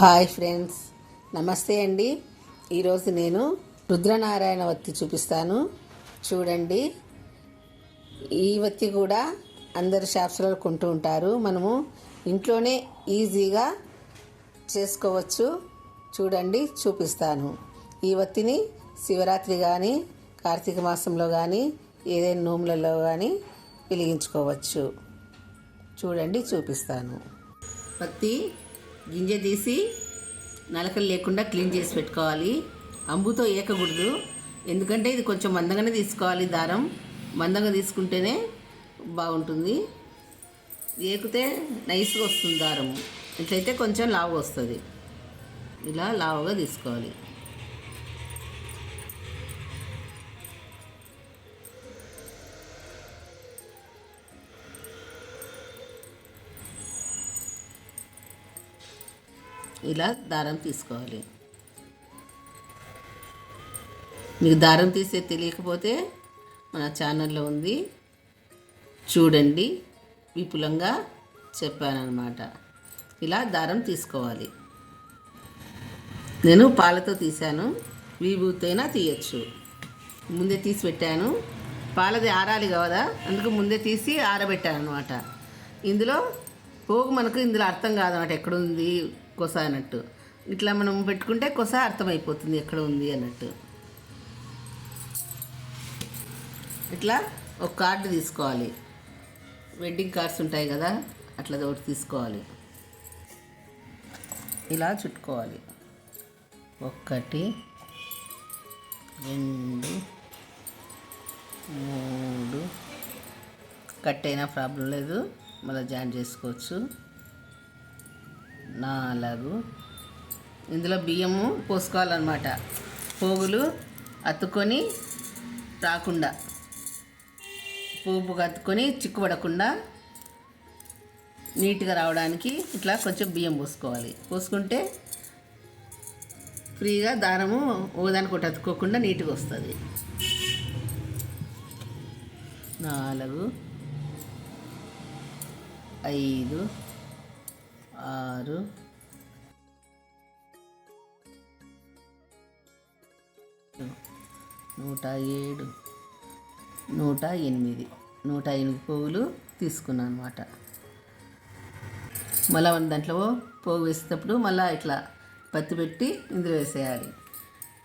Hi friends. నమస్తే అండి. ఈరోజు నేను రుద్రనారాయణ వత్తి చూపిస్తాను. చూడండి. ఈ వత్తి కూడా అందరు షాప్స్లో కొంటూ ఉంటారు. మనము ఇంట్లోనే ఈజీగా చేసుకోవచ్చు. చూడండి చూపిస్తాను. ఈ వత్తిని శివరాత్రి కానీ కార్తీక మాసంలో కానీ ఏదైనా నోములలో కానీ వెలిగించుకోవచ్చు. చూడండి చూపిస్తాను. పత్తి గింజ తీసి నలకలు లేకుండా క్లీన్ చేసి పెట్టుకోవాలి. అంబుతో ఏకకూడదు. ఎందుకంటే ఇది కొంచెం మందంగానే తీసుకోవాలి దారం. మందంగా తీసుకుంటేనే బాగుంటుంది. ఏకితే నైస్గా వస్తుంది దారము ఇట్లయితే కొంచెం లావు వస్తుంది. ఇలా లావుగా తీసుకోవాలి. ఇలా దారం తీసుకోవాలి. మీకు దారం తీసే తెలియకపోతే మన ఛానల్లో ఉంది. చూడండి విపులంగా చెప్పానమాట ఇలా దారం తీసుకోవాలి. నేను పాలతో తీశాను. వీబూతైనా తీయచ్చు. ముందే తీసి పెట్టాను. పాలది ఆరాలి కదా అందుకు ముందే తీసి ఆరబెట్టాను అనమాట ఇందులో పోగు మనకు ఇందులో అర్థం కాదన్నమాట ఎక్కడుంది కొస అన్నట్టు. ఇట్లా మనం పెట్టుకుంటే కొస అర్థమైపోతుంది ఎక్కడ ఉంది అన్నట్టు. ఇట్లా ఒక కార్డు తీసుకోవాలి. వెడ్డింగ్ కార్డ్స్ ఉంటాయి కదా అట్లా ఒకటి తీసుకోవాలి. ఇలా చుట్టుకోవాలి. ఒకటి రెండు మూడు. కట్ అయినా ప్రాబ్లం లేదు. మళ్ళీ జాయిన్ చేసుకోవచ్చు. నాలుగు. ఇందులో బియ్యము పోసుకోవాలన్నమాట. పోగులు అత్తుకొని రాకుండా. పోపు కత్తుకొని చిక్కుపడకుండా నీట్గా రావడానికి ఇట్లా కొంచెం బియ్యం పోసుకోవాలి. పోసుకుంటే ఫ్రీగా దారము ఒకదానికి ఒకటి అతుక్కోకుండా నీట్గా వస్తుంది. నాలుగు. ఐదు. ఆరు. నూట ఏడు. నూట ఎనిమిది. నూట ఎనిమిది పువ్వులు తీసుకున్నాను అనమాట మళ్ళీ మన దాంట్లో పోగు వేసేటప్పుడు మళ్ళీ ఇట్లా పత్తి పెట్టి ఇందులో వేసేయాలి.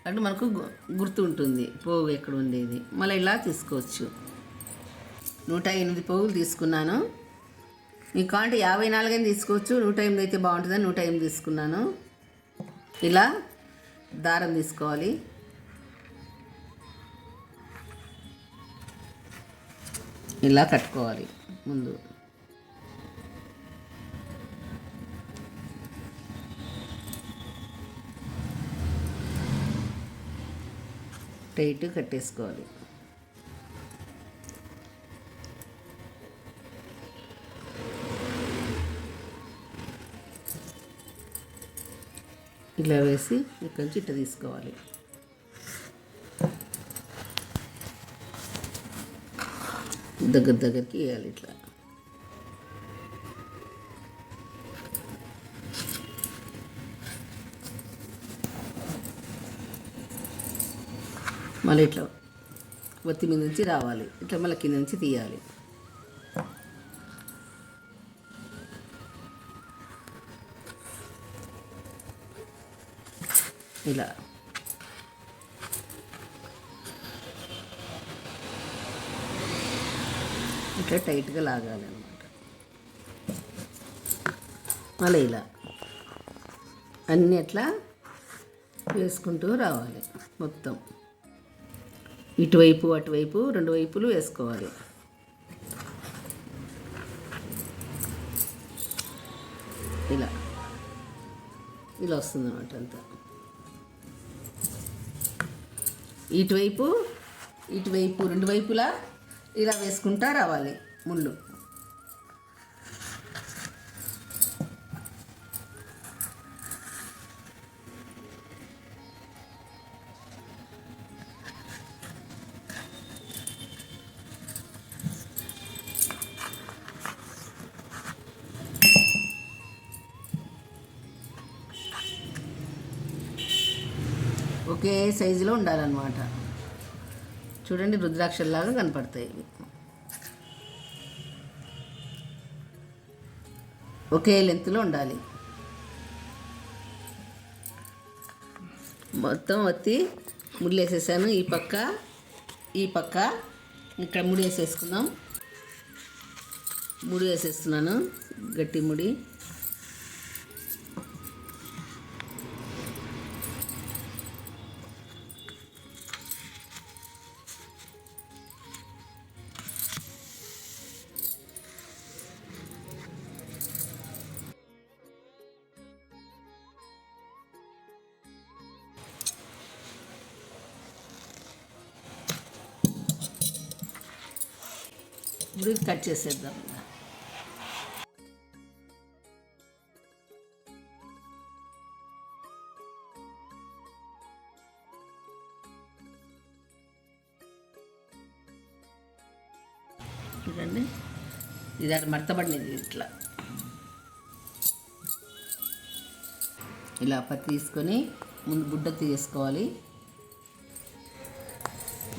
అంటే మనకు గు- గుర్తు ఉంటుంది పోగు ఎక్కడ ఉండేది. మళ్ళీ ఇలా తీసుకోవచ్చు. నూట ఎనిమిది పోగులు తీసుకున్నాను. ఈ కాంట యాభై నాలుగైనా తీసుకోవచ్చు. నూట ఎనిమిది అయితే బాగుంటుందని నూట ఎనిమిది తీసుకున్నాను. ఇలా దారం తీసుకోవాలి. ఇలా కట్టుకోవాలి ముందు. టైట్ కట్టేసుకోవాలి. ఇలా వేసి ఇక్కడి నుంచి ఇట్ట తీసుకోవాలి. దగ్గర దగ్గరికి వేయాలి ఇట్లా. మళ్ళీ ఇట్లా ఒత్తి మీద నుంచి రావాలి. ఇట్లా మళ్ళీ కింద నుంచి తీయాలి. ఇలా. ఇట్లా టైట్గా లాగాలి అనమాట మళ్ళీ ఇలా. అన్నీ అట్లా వేసుకుంటూ రావాలి మొత్తం. ఇటువైపు అటువైపు రెండు వైపులు వేసుకోవాలి. ఇలా. ఇలా వస్తుంది అనమాట అంతా. ఇటువైపు ఇటువైపు రెండు వైపులా ఇలా వేసుకుంటా రావాలి ముళ్ళు. ఒకే సైజులో ఉండాలన్నమాట. చూడండి రుద్రాక్షల్లాగా కనపడతాయి ఇవి. ఒకే లెంత్లో ఉండాలి. మొత్తం వత్తి ముడిలేసేసాను. ఈ పక్క ఈ పక్క. ఇక్కడ ముడి వేసేసుకుందాం. ముడి వేసేస్తున్నాను. గట్టి ముడి. ఇప్పుడు కట్ చేసేద్దాం. చూడండి ఇది అక్కడ మడతబడింది ఇట్లా. ఇలా పత్తి తీసుకొని ముందు గుడ్డ తీసుకోవాలి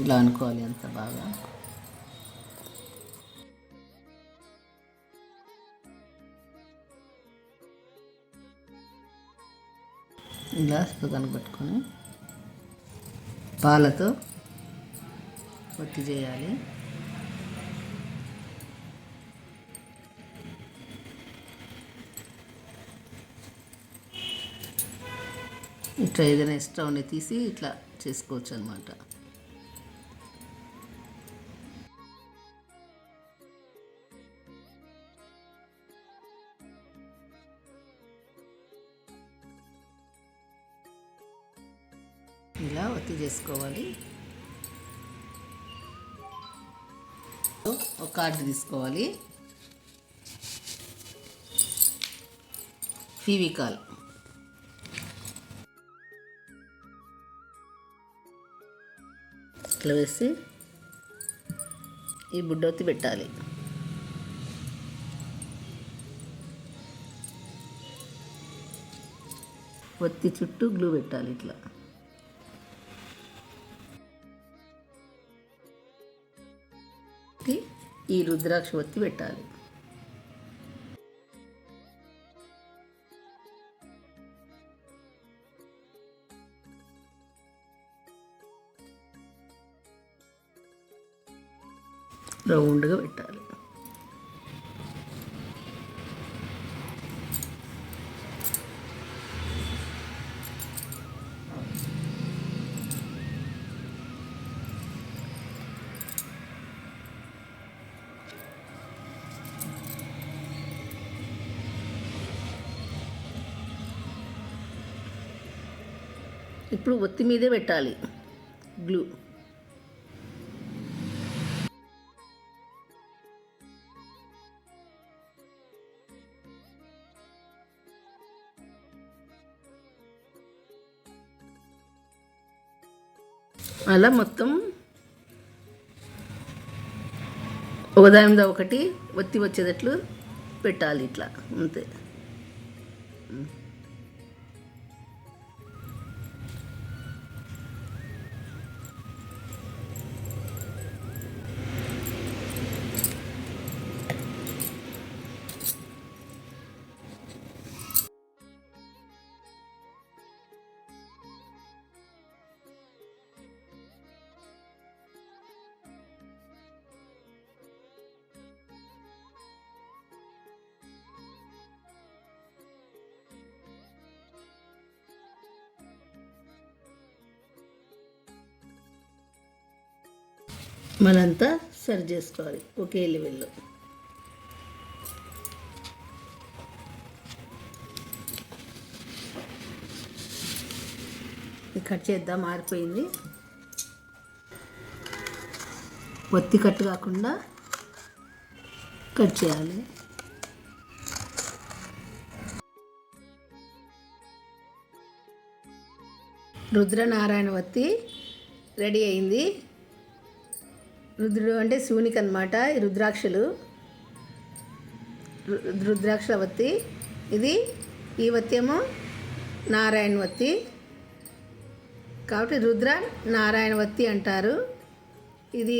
ఇలా అనుకోవాలి అంత బాగా. ఇలా కనబెట్టుకొని పాలతో ఒత్తి చేయాలి. ఇట్లా ఏదైనా ఎక్స్ట్రా ఉండి తీసి ఇట్లా చేసుకోవచ్చు అనమాట ఇలా ఒత్తి చేసుకోవాలి. ఒక కార్డు తీసుకోవాలి. ఫీవికాల్ ఇట్లా వేసి ఈ బుడ్డొత్తి పెట్టాలి. ఒత్తి చుట్టూ గ్లూ పెట్టాలి ఇట్లా. పెట్టి ఈ రుద్రాక్ష ఒత్తి పెట్టాలి. రౌండ్గా పెట్టాలి. ఇప్పుడు ఒత్తి మీదే పెట్టాలి. గ్లూ. అలా మొత్తం ఒకదాని ఒకటి ఒత్తి వచ్చేటట్లు పెట్టాలి ఇట్లా అంతే. మనంతా సరి చేసుకోవాలి. ఒకే లెవెల్లో. కట్ చేద్దాం మారిపోయింది ఒత్తి కట్టు కాకుండా కట్ చేయాలి. రుద్రనారాయణ వత్తి రెడీ అయింది. రుద్రుడు అంటే శివునికి అనమాట ఈ రుద్రాక్షలు. రుద్రాక్షల వత్తి ఇది ఈ వత్తి ఏమో నారాయణ వత్తి కాబట్టి రుద్ర నారాయణ వత్తి అంటారు. ఇది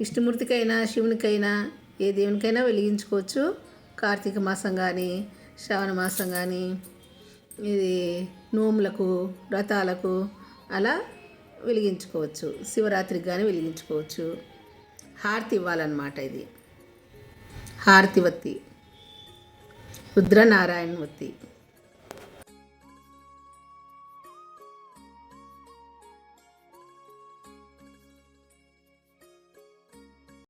విష్ణుమూర్తికైనా శివునికైనా ఏ దేవునికైనా వెలిగించుకోవచ్చు. కార్తీక మాసం కానీ శ్రావణ మాసం కానీ ఇది నోములకు వ్రతాలకు అలా వెలిగించుకోవచ్చు. శివరాత్రికి కానీ వెలిగించుకోవచ్చు. హారతి ఇవ్వాలన్నమాట ఇది. హారతి వత్తి. రుద్రనారాయణ వత్తి.